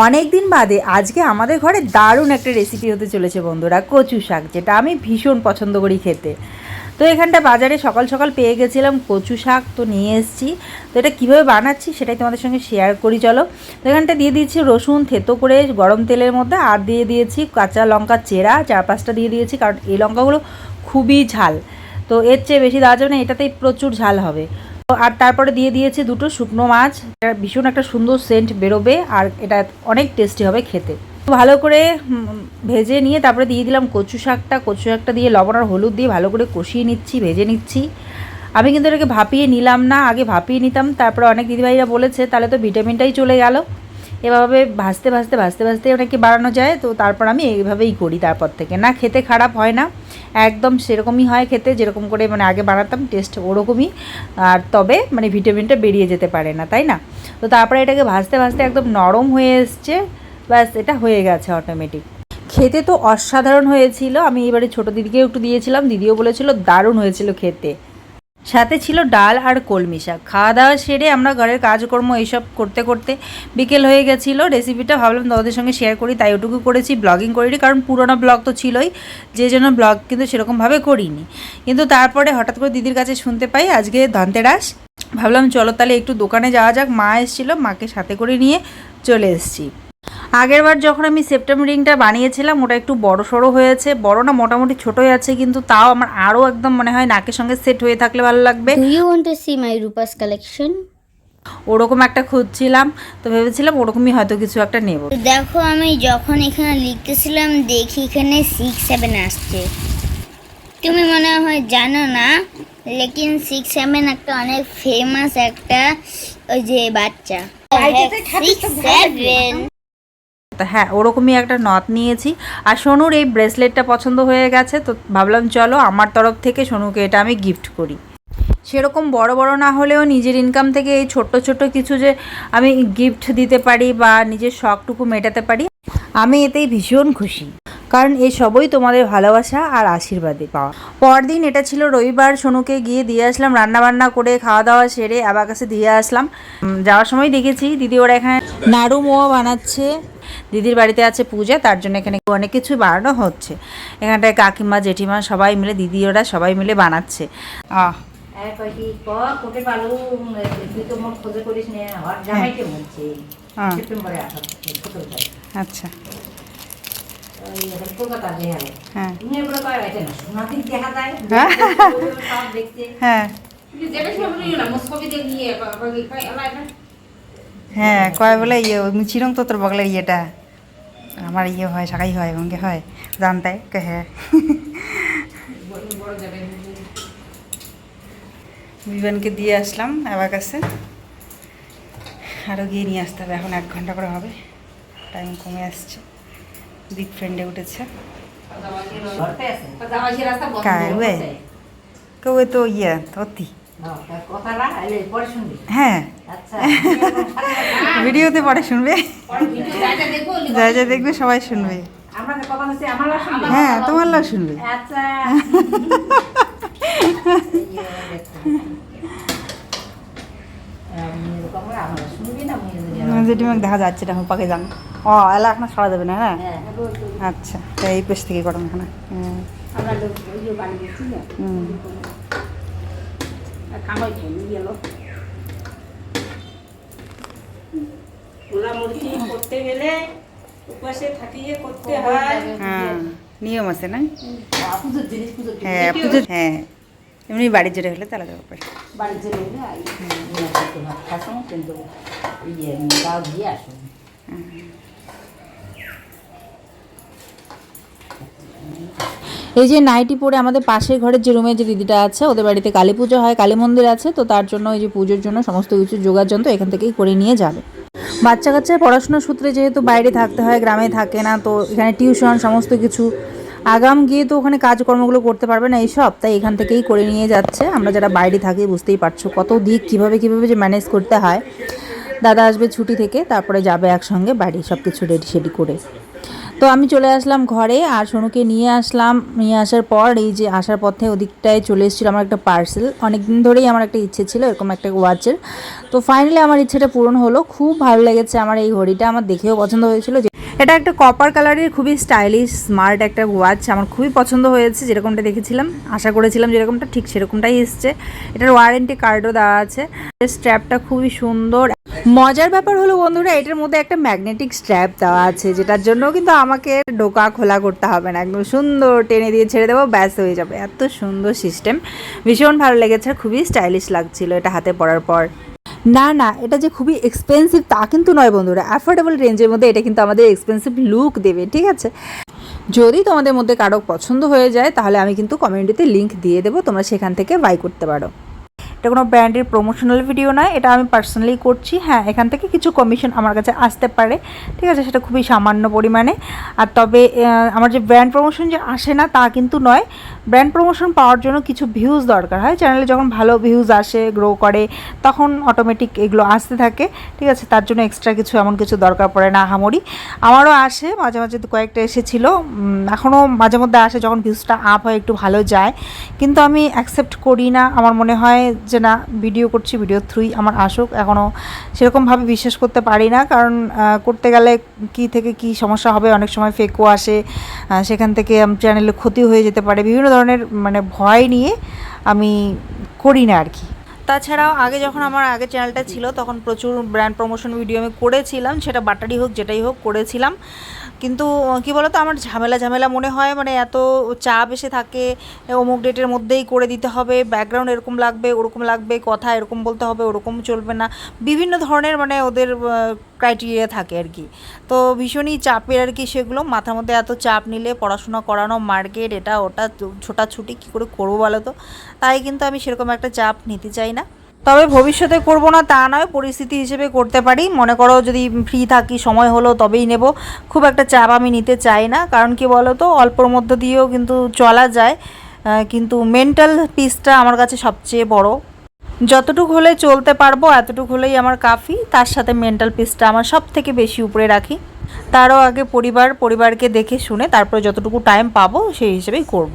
অনেক দিন বাদে আজকে আমাদের ঘরে দারুণ একটা রেসিপি হতে চলেছে বন্ধুরা, কচু শাক, যেটা আমি ভীষণ পছন্দ করি খেতে। তো এখানটা বাজারে সকাল সকাল পেয়ে গেছিলাম কচু শাক, তো নিয়ে এসেছি। তো এটা কীভাবে বানাচ্ছি সেটাই তোমাদের সঙ্গে শেয়ার করি, চলো। তো এখানটা দিয়ে দিয়েছি রসুন, থেতো করে গরম তেলের মধ্যে, আর দিয়ে দিয়েছি কাঁচা লঙ্কা চেরা চার পাঁচটা দিয়ে দিয়েছি, কারণ এই লঙ্কাগুলো খুবই ঝাল। তো এর চেয়ে বেশি দেওয়া যাবে না, এটাতেই প্রচুর ঝাল হবে। আর তারপরে দিয়ে দিয়েছি দুটো শুকনো মাছ। এটা ভীষণ একটা সুন্দর সেন্ট বেরোবে আর এটা অনেক টেস্টি হবে খেতে। ভালো করে ভেজে নিয়ে তারপরে দিয়ে দিলাম কচু শাকটা। কচু শাকটা দিয়ে লবণ আর হলুদ দিয়ে ভালো করে কষিয়ে নিচ্ছি, ভেজে নিচ্ছি। আমি কিন্তু এটাকে ভাপিয়ে নিলাম না, আগে ভাপিয়ে নিতাম। তারপরে অনেক দিদিভাইরা বলেছে, তাহলে তো ভিটামিনটাই চলে গেল। এভাবে ভাজতে ভাজতে ভাজতে ভাজতে ওটাকে বাড়ানো যায়, তো তারপর আমি এইভাবেই করি তারপর থেকে। না, খেতে খারাপ হয় না। একদম সেরকমই হয় খেতে, যেরকম করে মানে আগে বানাতাম টেস্ট ওরকমই। আর তবে মানে ভিটামিনটা বেরিয়ে যেতে পারে না, তাই না? তো তারপরে এটাকে ভাজতে ভাজতে একদম নরম হয়ে এসছে। ব্যাস, এটা হয়ে গেছে অটোমেটিক খেতে তো অসাধারণ হয়েছিল। আমি এবারে ছোটো দিদিকেও একটু দিয়েছিলাম। দিদিও বলেছিল, দারুণ হয়েছিল খেতে। সাথে ছিল ডাল আর কলমি শাক। খাওয়া দাওয়া সেরে আমরা ঘরের কাজকর্ম এইসব করতে করতে বিকেল হয়ে গেছিল। রেসিপিটা ভাবলাম তোমাদের সঙ্গে শেয়ার করি, তাই ওটুকু করেছি ব্লগিং করিনি, কারণ পুরোনো ব্লগ তো ছিলই, যে জন্য ব্লগ কিন্তু সেরকমভাবে করিনি। কিন্তু তারপরে হঠাৎ করে দিদির কাছে শুনতে পাই, আজকে ধনতেরাস। ভাবলাম চলো তাহলে একটু দোকানে যাওয়া যাক, মা এসেছিল, মাকে সাথে করে নিয়ে চলে এসেছি। আগেরবার যখন আমি সেপ্টেম্বর রিংটা বানিয়েছিলাম ওটা একটু বড় সড়ো হয়েছে। বড় না মোটামুটি ছোটোই আছে কিন্তু তাও আমার আরও একদম মনে হয় নাকের সঙ্গে সেট হয়ে থাকলে ভালো লাগবে। You want to see my Rupa's collection? ওরকম একটা খুঁজছিলাম তো ভেবেছিলাম ওরকমই হয়তো কিছু একটা নেব। দেখো আমি যখন এখানে লিখতেছিলাম দেখি এখানে সিক্স সেভেন আসছে। তুমি মনে হয় জানো না লেকিন সিক্স সেভেন একটা অনেক ফেমাস একটা ওই যে বাচ্চা। সিক্স সেভেন তা হ্যাঁ ওরকমই একটা নথ নিয়েছি। আর সোনুর এই ব্রেসলেটটা পছন্দ হয়ে গেছে, তো ভাবলাম চলো আমার তরফ থেকে সোনুকে এটা আমি গিফট করি। সেরকম বড় বড় না হলেও নিজের ইনকাম থেকে এই ছোট্ট ছোট্ট কিছু যে আমি গিফট দিতে পারি বা নিজের শখটুকু মেটাতে পারি, আমি এতেই ভীষণ খুশি। কারণ এই সবই তোমাদের ভালোবাসা আর আশীর্বাদে পাওয়া। পরদিন এটা ছিল রবিবার, সোনুকে গিয়ে দিয়ে আসলাম রান্না বান্না করে খাওয়া দাওয়া সেরে আবার কাছে দিয়ে আসলাম। যাওয়ার সময় দেখেছি, দিদি ওরা এখানে নাড়ু মোয়া বানাচ্ছে। দিদির বাড়িতে আছে পূজা তার জন্য এখানে অনেক কিছু বানানো হচ্ছে। এখানটায় কাকিমা জেঠিমা সবাই মিলে দিদি ওরা সবাই মিলে বানাচ্ছে। আহ। আচ্ছা। হ্যাঁ। হ্যাঁ। হ্যাঁ। কয় বলে ইয়ে চিরং তো তোর বগলের ইয়েটা। আমার ইয়ে হয় সাকাই হয় অঙ্গে হয় জানতাই কে হ্যাঁ বিমানকে দিয়ে আসলাম আবার কাছে। আরও গিয়ে নিয়ে আসতে হবে এখন এক ঘণ্টা করে হবে। টাইম কমে আসছে। বিগ ফ্রেন্ডে উঠেছে। ওয়ে কেউ তো ইয়ে অতি। হ্যাঁ। ভিডিওতে পরে শুনবে। যা যা দেখবে সবাই শুনবে। হ্যাঁ তোমার লাভ শুনবে জেঠিমাকে দেখা যাচ্ছে এটা পাকে যান ও এলা এখন সারা যাবে না হ্যাঁ আচ্ছা তা এই পেশ থেকে করো এখানে। হুম। হুম করতে গেলে উপাসে থাকিয়ে করতে হয় হ্যাঁ নিয়ম আছে না হ্যাঁ পুজো হ্যাঁ এমনি বাড়ির জোরে হলে তাহলে যাব পারে এই যে নাইটি পরে আমাদের পাশের ঘরের যে রুমে যে দিদিটা আছে, ওদের বাড়িতে কালী পুজো হয়, কালী মন্দির আছে, তো তার জন্য ওই যে পুজোর জন্য সমস্ত কিছু জোগাড় যন্ত্র এখান থেকেই করে নিয়ে যাবে। বাচ্চা কাচ্চার পড়াশোনার সূত্রে যেহেতু বাইরে থাকতে হয়, গ্রামে থাকে না, তো এখানে টিউশন সমস্ত কিছু, আগাম গিয়ে তো ওখানে কাজকর্মগুলো করতে পারবে না এইসব, তাই এখান থেকেই করে নিয়ে যাচ্ছে। আমরা যারা বাইরে থাকি বুঝতেই পারছ কত দিক, কীভাবে কীভাবে যে ম্যানেজ করতে হয়। দাদা আসবে ছুটি থেকে, তারপরে যাবে একসঙ্গে বাড়ি সব কিছু রেডি সেডি করে। তো আমি চলে আসলাম ঘরে আর সোনুকে নিয়ে আসলাম। নিয়ে আসার পর এই যে আসার পথে ওদিকটায় চলে এসেছিল আমার একটা পার্সেল অনেক দিন ধরেই আমার একটা ইচ্ছে ছিল এরকম একটা ওয়াচের তো ফাইনালি আমার ইচ্ছেটা পূরণ হলো। খুব ভালো লেগেছে আমার এই ঘড়িটা আমার দেখেও পছন্দ হয়েছিল যে এটা একটা কপার কালারের খুবই স্টাইলিশ স্মার্ট একটা ওয়াচ আমার খুবই পছন্দ হয়েছে যেরকমটা দেখেছিলাম। আশা করেছিলাম যেরকমটা ঠিক সেরকমটাই এসছে। এটার ওয়ারেন্টি কার্ডও দেওয়া আছে। স্ট্র্যাপটা খুবই সুন্দর। মজার ব্যাপার হলো বন্ধুরা, এটার মধ্যে একটা ম্যাগনেটিক স্ট্র্যাপ দেওয়া আছে, যেটার জন্য কিন্তু আমাকে ডোকা খোলা করতে হবে না। একদম সুন্দর টেনে দিয়ে ছেড়ে দেবো, ব্যাস হয়ে যাবে। এত সুন্দর সিস্টেম ভীষণ ভালো লেগেছে আর খুবই স্টাইলিশ লাগছিল এটা হাতে পরার পর। না না, এটা যে খুবই এক্সপেন্সিভ তা কিন্তু নয় বন্ধুরা। অ্যাফোর্ডেবল রেঞ্জের মধ্যে এটা কিন্তু আমাদের এক্সপেন্সিভ লুক দেবে, ঠিক আছে? যদি তোমাদের মধ্যে কারও পছন্দ হয়ে যায়, তাহলে আমি কিন্তু কমিউনিটিতে লিঙ্ক দিয়ে দেবো, তোমরা সেখান থেকে বাই করতে পারো। এটা কোনো ব্র্যান্ডের প্রমোশনাল ভিডিও নয়, এটা আমি পার্সোনালি করছি। হ্যাঁ এখান থেকে কিছু কমিশন আমার কাছে আসতে পারে। ঠিক আছে, সেটা খুবই সামান্য পরিমাণে। আর তবে আমার যে ব্র্যান্ড প্রমোশন যে আসে না, তা কিন্তু নয়। ব্র্যান্ড প্রমোশন পাওয়ার জন্য কিছু ভিউজ দরকার হয়। চ্যানেলে যখন ভালো ভিউজ আসে গ্রো করে, তখন অটোমেটিক এগুলো আসতে থাকে। ঠিক আছে, তার জন্য এক্সট্রা কিছু এমন কিছু দরকার পড়ে না আহামরি আমারও আসে, মাঝে মাঝে কয়েকটা এসেছিল। এখনও মাঝে মধ্যে আসে, যখন ভিউজটা আপ হয় একটু ভালো যায়। কিন্তু আমি অ্যাকসেপ্ট করি না। আমার মনে হয় যে না ভিডিও করছি ভিডিও থ্রুই আমার আসুক এখনও সেরকমভাবে বিশ্বাস করতে পারি না। কারণ করতে গেলে কি থেকে কি সমস্যা হবে, অনেক সময় ফেকও আসে। সেখান থেকে চ্যানেলে ক্ষতি হয়ে যেতে পারে। বিভিন্ন ধরনের মানে ভয় নিয়ে আমি করি না আর কি তাছাড়াও আগে যখন আমার আগে চ্যানেলটা ছিল, তখন প্রচুর ব্র্যান্ড প্রমোশন ভিডিও আমি করেছিলাম। সেটা বাটারি হোক, যেটাই হোক করেছিলাম। কিন্তু কি বলতো, আমার ঝামেলা ঝামেলা মনে হয় মানে এত চাপ এসে থাকে অমুক ডেটের মধ্যেই করে দিতে হবে ব্যাকগ্রাউন্ড এরকম লাগবে, ওরকম লাগবে, কথা এরকম বলতে হবে, ওরকম চলবে না। বিভিন্ন ধরনের মানে ওদের ক্রাইটেরিয়া থাকে আর কি। তো ভীষণই চাপের আর কি সেগুলো, মাথার মধ্যে এত চাপ নিলে পড়াশোনা করানো মার্কেট এটা, ওটা, ছোটাছুটি, কী করে করব বলো তো? তাই কিন্তু আমি সেরকম একটা চাপ নিতে চাই না। তবে ভবিষ্যতে করব না তা নয়, পরিস্থিতি হিসেবে করতে পারি। মনে করো যদি ফ্রি থাকি, সময় হলো তবেই নেব। খুব একটা চাপ আমি নিতে চাই না, কারণ কি বলো তো অল্পর মধ্য দিয়েও কিন্তু চলা যায়। কিন্তু মেন্টাল পিসটা আমার কাছে সবচেয়ে বড়। যতটুকু হলে চলতে পারব, এতটুকু হলেই আমার কাফি। তার সাথে মেন্টাল পিসটা আমার সব থেকে বেশি উপরে রাখি। তারও আগে পরিবার, পরিবারকে দেখে শুনে তারপরে যতটুকু টাইম পাবো, সেই হিসেবেই করব।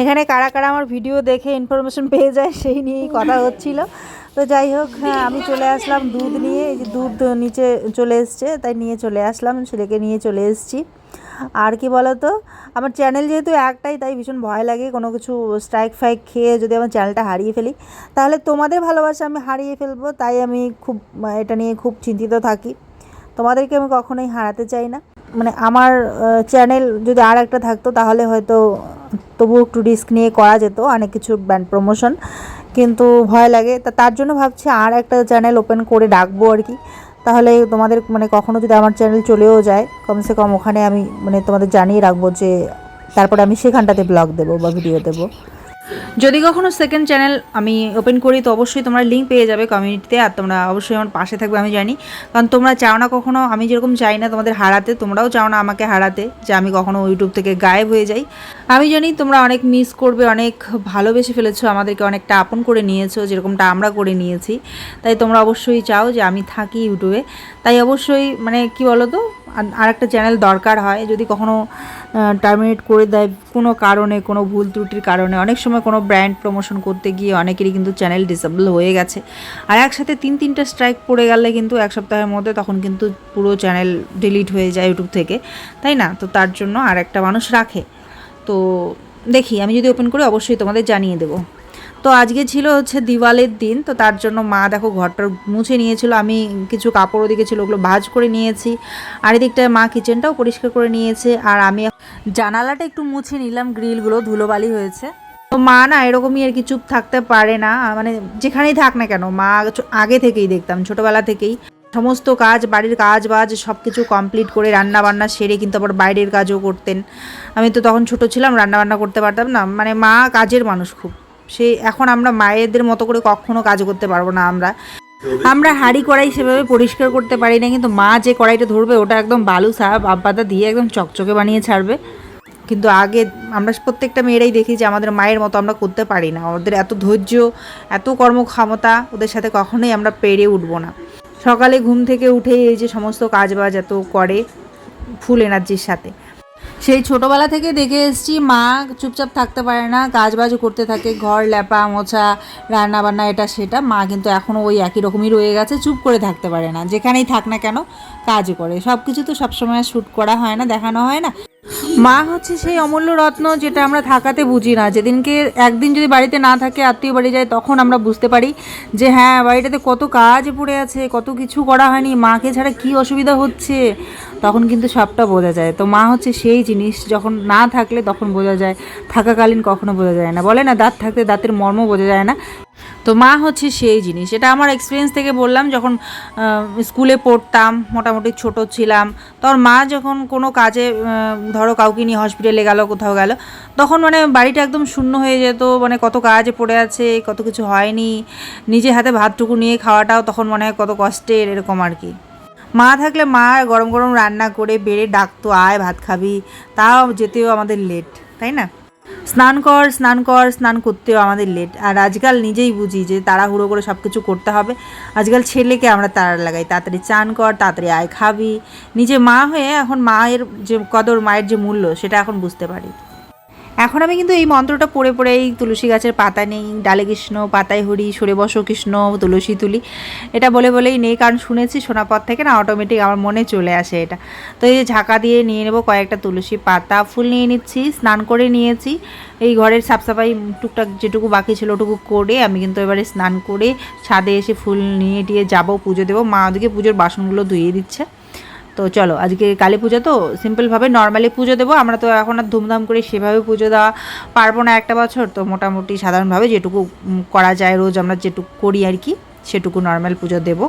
এখানে কারা কারা আমার ভিডিও দেখে ইনফরমেশন পেয়ে যায়, সেই নিয়েই কথা হচ্ছিল। তো যাই হোক হ্যাঁ আমি চলে আসলাম দুধ নিয়ে। এই যে দুধ নিচে চলে এসছে, তাই নিয়ে চলে আসলাম, ছেলেকে নিয়ে চলে এসেছি। আর কি বলো তো আমার চ্যানেল যেহেতু একটাই, তাই ভীষণ ভয় লাগে। কোনো কিছু স্ট্রাইক ফাইক খেয়ে যদি আমার চ্যানেলটা হারিয়ে ফেলি, তাহলে তোমাদের ভালোবাসা আমি হারিয়ে ফেলব। তাই আমি খুব, এটা নিয়ে খুব চিন্তিত থাকি। তোমাদেরকে আমি কখনোই হারাতে চাই না। মানে আমার চ্যানেল যদি আর একটা থাকতো, তাহলে হয়তো তবুও একটু রিস্ক নিয়ে করা যেত, অনেক কিছু ব্যান্ড প্রমোশন কিন্তু ভয় লাগে। তা তার জন্য ভাবছি আর একটা চ্যানেল ওপেন করে ডাকবো আর কি। তাহলে তোমাদের মানে কখনো যদি আমার চ্যানেল চলেও যায়, কমসে কম ওখানে আমি মানে তোমাদের জানিয়ে রাখব যে, তারপরে আমি সেখানটাতে ব্লগ দেবো বা ভিডিও দেবো। যদি কখনো সেকেন্ড চ্যানেল আমি ওপেন করি, তো অবশ্যই তোমরা লিঙ্ক পেয়ে যাবে কমিউনিটিতে আর তোমরা অবশ্যই আমার পাশে থাকবে, আমি জানি। কারণ তোমরা চাও না কখনো, আমি যেরকম চাই না তোমাদের হারাতে, তোমরাও চাও না আমাকে হারাতে, যে আমি কখনো ইউটিউব থেকে গায়েব হয়ে যাই। আমি জানি তোমরা অনেক মিস করবে, অনেক ভালোবেসে ফেলেছো, আমাদেরকে অনেকটা আপন করে নিয়েছো, যেরকমটা আমরা করে নিয়েছি। তাই তোমরা অবশ্যই চাও যে আমি থাকি ইউটিউবে তাই অবশ্যই মানে কি বলো তো আর একটা চ্যানেল দরকার হয়, যদি কখনো টার্মিনেট করে দেয় কোনো কারণে, কোনো ভুল ত্রুটির কারণে। অনেক সময় কোনো ব্র্যান্ড প্রমোশন করতে গিয়ে অনেকেরই কিন্তু চ্যানেল ডিসেবল হয়ে গেছে। আর একসাথে তিন, তিনটা স্ট্রাইক পড়ে গেলে কিন্তু এক সপ্তাহের মধ্যে তখন কিন্তু পুরো চ্যানেল ডিলিট হয়ে যায় ইউটিউব থেকে, তাই না? তো তার জন্য আর একটা মানুষ রাখে। তো দেখি, আমি যদি ওপেন করি, অবশ্যই তোমাদের জানিয়ে দেবো। তো আজকে ছিল হচ্ছে দিওয়ালের দিন, তো তার জন্য মা দেখো ঘরটা মুছে নিয়েছিল, আমি কিছু কাপড় ওদিকে ছিল, ওগুলো ভাজ করে নিয়েছি, আর এদিকটায় মা কিচেনটাও পরিষ্কার করে নিয়েছে, আর আমি জানালাটা একটু মুছে নিলাম, গ্রিলগুলো ধুলোবালি হয়েছে। তো মা না এরকমই আর কি চুপ থাকতে পারে না মানে যেখানেই থাক না কেন, মা আগে থেকেই দেখতাম, ছোটোবেলা থেকেই। সমস্ত কাজ, বাড়ির কাজ বাজ সব কিছু কমপ্লিট করে রান্না বান্না সেরে কিন্তু আবার বাইরের কাজও করতেন। আমি তো তখন ছোট ছিলাম রান্না বান্না করতে পারতাম না মানে মা কাজের মানুষ খুব। সেই এখন আমরা মায়েদের মতো করে কখনো কাজ করতে পারব না আমরা। আমরা হাঁড়ি কড়াই সেভাবে পরিষ্কার করতে পারি না, কিন্তু মা যে কড়াইটা ধরবে ওটা একদম বালু সাপ আব্বাদা দিয়ে একদম চকচকে বানিয়ে ছাড়বে। কিন্তু আগে আমরা প্রত্যেকটা মেয়েরাই দেখি যে আমাদের মায়ের মতো আমরা করতে পারি না। ওদের এত ধৈর্য, এত কর্মক্ষমতা, ওদের সাথে কখনোই আমরা পেরে উঠবো না। সকালে ঘুম থেকে উঠে এই যে সমস্ত কাজবাজ এত করে ফুল এনার্জির সাথে। সেই ছোটোবেলা থেকে দেখে এসছি, মা চুপচাপ থাকতে পারে না কাজ বাজ করতে থাকে, ঘর ল্যাপা মোছা রান্না বান্না এটা সেটা, মা কিন্তু এখনও ওই একই রকমই রয়ে গেছে, চুপ করে থাকতে পারে না, যেখানেই থাক না কেন কাজ করে। সব কিছু তো সবসময় শ্যুট করা হয় না, দেখানো হয় না। মা হচ্ছে সেই অমূল্য রত্ন যেটা আমরা থাকাতে বুঝি না। যেদিনকে একদিন যদি বাড়িতে না থাকে, আত্মীয় বাড়ি যায়, তখন আমরা বুঝতে পারি যে হ্যাঁ বাড়িটাতে কত কাজ পড়ে আছে, কত কিছু করা হয়নি, মাকে ছাড়া কি অসুবিধা হচ্ছে? তখন কিন্তু সবটা বোঝা যায়। তো মা হচ্ছে সেই জিনিস, যখন না থাকলে তখন বোঝা যায়, থাকাকালীন কখনো বোঝা যায় না। বলে না, দাঁত থাকতে দাঁতের মর্ম বোঝা যায় না। তো মা হচ্ছে সেই জিনিস। এটা আমার এক্সপিরিয়েন্স থেকে বললাম, যখন স্কুলে পড়তাম, মোটামুটি ছোট ছিলাম তখন মা যখন কোনো কাজে ধরো কাউকে নিয়ে হসপিটালে গেল, কোথাও গেল, তখন মানে বাড়িটা একদম শূন্য হয়ে যেত মানে কত কাজ পড়ে আছে, কত কিছু হয়নি, নিজে হাতে ভাতটুকু নিয়ে খাওয়াটাও তখন মনে হয় কত কষ্টের, এরকম আর কি। মা থাকলে মা গরম গরম রান্না করে, বেড়ে ডাকতো, আয় ভাত খাবি, তাও যেতেও আমাদের লেট তাই না? স্নান কর স্নান কর, স্নান করতেও আমাদের লেট আর আজকাল নিজেই বুঝি যে তাড়াহুড়ো করে সব কিছু করতে হবে। আজকাল ছেলেকে আমরা তাড়া লাগাই। তাড়াতাড়ি চান কর, তাড়াতাড়ি আয় খাবি। নিজে মা হয়ে এখন মায়ের যে কদর, মায়ের যে মূল্য, সেটা এখন বুঝতে পারি। এখন আমি কিন্তু এই মন্ত্রটা পড়ে পড়ে এই তুলসী গাছের পাতা নেই ডালে কৃষ্ণ পাতায় হরি সরে বসো কৃষ্ণ তুলসী তুলি। এটা বলে বলেই নেই, কারণ শুনেছি শোনার পর থেকে না অটোমেটিক আমার মনে চলে আসে এটা। তো এই ঝাঁকা দিয়ে নিয়ে নেব কয়েকটা তুলসী পাতা, ফুল নিয়ে নিচ্ছি, স্নান করে নিয়েছি। এই ঘরের সাফসাফাই টুকটাক যেটুকু বাকি ছিল ওটুকু করে আমি কিন্তু এবারে স্নান করে ছাদে এসে ফুল নিয়ে টিয়ে যাব, পুজো দেবো। মা ওদিকে পুজোর বাসনগুলো ধুয়ে দিচ্ছে। তো চলো, আজকে কালী পুজো তো সিম্পলভাবে নর্মালি পুজো দেবো। আমরা তো এখন আর ধুমধাম করে সেভাবে পুজো দেওয়া পারব না একটা বছর। তো মোটামুটি সাধারণভাবে যেটুকু করা যায় রোজ আমরা যেটুকু করি আর কি, সেটুকু নর্মাল পুজো দেবো।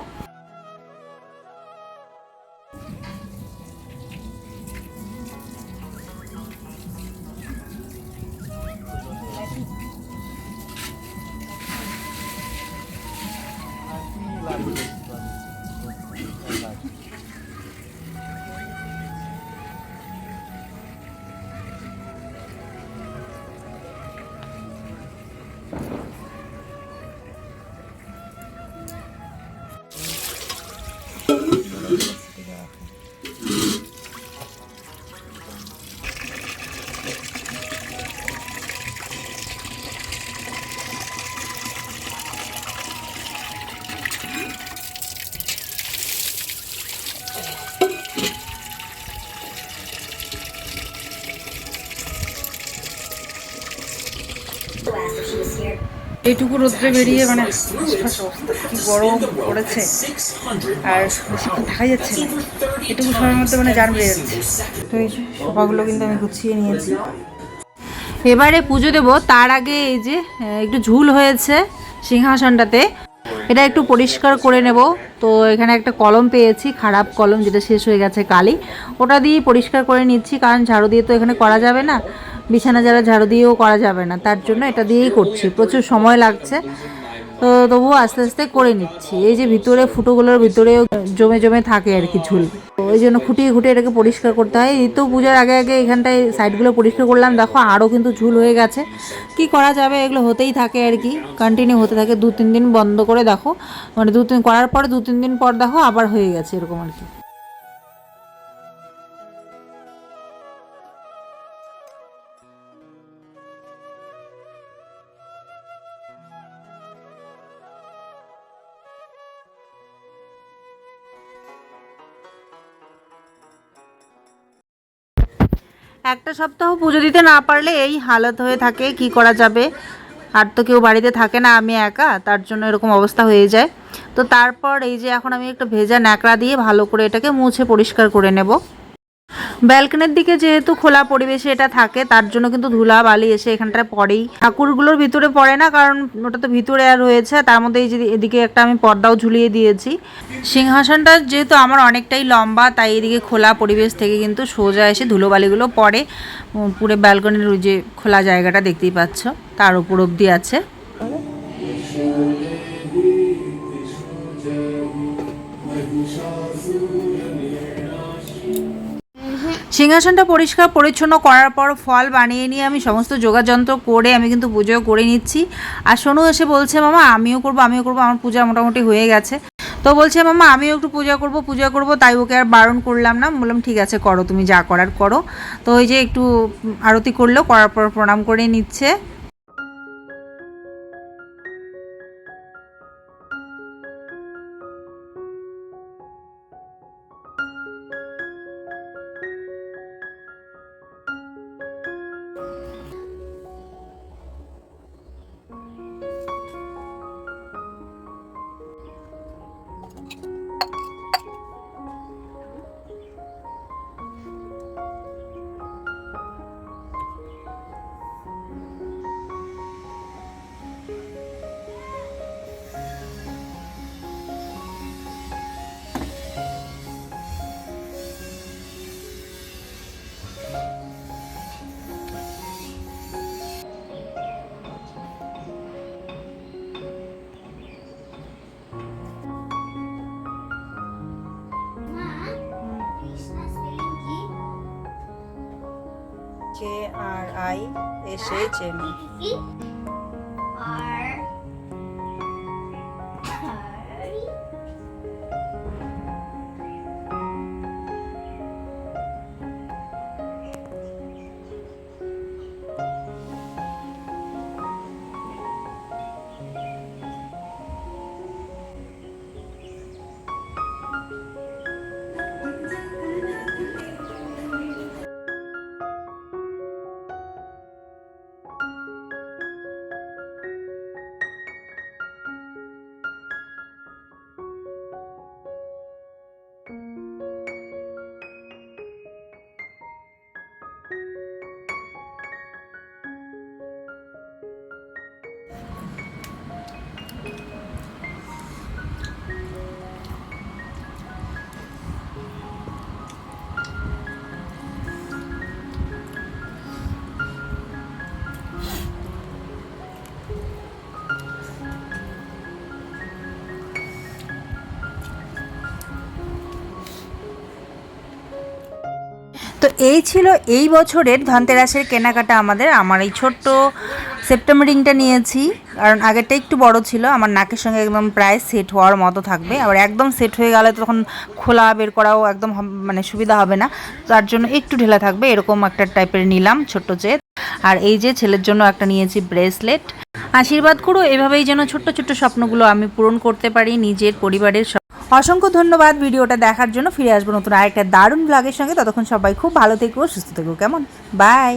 এইটুকু রোদ্রে বেরিয়ে মানে কি গরম পড়েছে, আর বেশিক্ষণ যাচ্ছে না। এটুকু সময়ের মধ্যে মানে জান বেড়ে যাচ্ছে। তো এই সোফাগুলো কিন্তু আমি গুছিয়ে নিয়েছি। এবারে পুজো দেব, তার আগে এই যে একটু ঝুল হয়েছে সিংহাসনটাতে। এটা একটু পরিষ্কার করে নেব। তো এখানে একটা কলম পেয়েছি, খারাপ কলম, যেটা শেষ হয়ে গেছে কালি। ওটা দিয়ে পরিষ্কার করে নিচ্ছি, কারণ ঝাড়ু দিয়ে তো এখানে করা যাবে না। বিছানা যারা ঝাড়ু দিয়েও করা যাবে না, তার জন্য এটা দিয়েই করছি। প্রচুর সময় লাগছে। তো তবুও আস্তে আস্তে করে নিচ্ছি। এই যে ভিতরে ফুটোগুলোর ভিতরেও জমে জমে থাকে আর কি ঝুল। ওই জন্য খুঁটিয়ে খুঁটিয়ে এটাকে পরিষ্কার করতে হয়। এই তো পূজার আগে আগে এখানটায় সাইডগুলো পরিষ্কার করলাম। দেখো আরও কিন্তু ঝুল হয়ে গেছে। কি করা যাবে? এগুলো হতেই থাকে আর কি। কন্টিনিউ হতে থাকে। দু তিন দিন বন্ধ করে দেখো। মানে দু তিন করার পরে দু তিন দিন পর দেখো আবার হয়ে গেছে এরকম আর কি। একটা সপ্তাহ পুজো দিতে না পারলে এই হালত হয়ে থাকে, কি করা যাবে? আর তো কেউ বাড়িতে থাকে না, আমি একা, তার জন্য এরকম অবস্থা হয়ে যায়। তো তারপর এই যে এখন আমি একটা ভেজা ন্যাকড়া দিয়ে ভালো করে এটাকে মুছে পরিষ্কার করে নেব। ব্যালকনির দিকে যেহেতু খোলা পরিবেশে এটা থাকে, তার জন্য কিন্তু ধুলা বালি এসে এখানটায় পড়েই। ঠাকুরগুলোর ভিতরে পড়ে না, কারণ ওটা তো ভিতরে আর রয়েছে, তার মধ্যে এই যে এদিকে একটা আমি পর্দাও ঝুলিয়ে দিয়েছি। সিংহাসনটা যেহেতু আমার অনেকটাই লম্বা, তাই এদিকে খোলা পরিবেশ থেকে কিন্তু সোজা এসে ধুলোবালিগুলো পড়ে। পুরো ব্যালকনির ওই যে খোলা জায়গাটা দেখতেই পাচ্ছ, তার উপর অব্দি আছে। সিংহাসনটা পরিষ্কার পরিচ্ছন্ন করার পর ফল বানিয়ে নিয়ে আমি সমস্ত যোগাযন্ত্র করে আমি কিন্তু পুজো করে নিচ্ছি। আর সোনু এসে বলছে, মামা, আমিও করব আমিও করব, আমার পূজা মোটামুটি হয়ে গেছে। তো বলছে, মামা, আমিও একটু পূজা করব পূজা করব। তাই ওকে আর বারণ করলাম না। বললাম, ঠিক আছে, করো, তুমি যা করার করো। তো ওই যে একটু আরতি করল, করার পর প্রণাম করে নিচ্ছে। আই এস এইচ তো এই ছিল এই বছরের ধনতেরাসের কেনাকাটা আমাদের। আমার এই ছোট্ট সেপ্টেম্বর রিংটা নিয়েছি। কারণ আগেরটা একটু বড় ছিল, আমার নাকের সঙ্গে একদম প্রায় সেট হওয়ার মতো থাকবে। আবার একদম সেট হয়ে গেলে তখন খোলা বের করাও একদম মানে সুবিধা হবে না। তার জন্য একটু ঢেলা থাকবে, এরকম একটা টাইপের নিলাম ছোট্ট চেত আর এই যে ছেলের জন্য একটা নিয়েছি ব্রেসলেট আশীর্বাদ করো, এভাবেই যেন ছোট্ট ছোট্ট স্বপ্নগুলো আমি পূরণ করতে পারি, নিজের পরিবারের অসংখ্য ধন্যবাদ ভিডিওটা দেখার জন্য। ফিরে আসব নতুন আরেকটা দারুণ ব্লগের সঙ্গে। ততক্ষণ সবাই খুব ভালো থেকো, সুস্থ থেকো, কেমন? বাই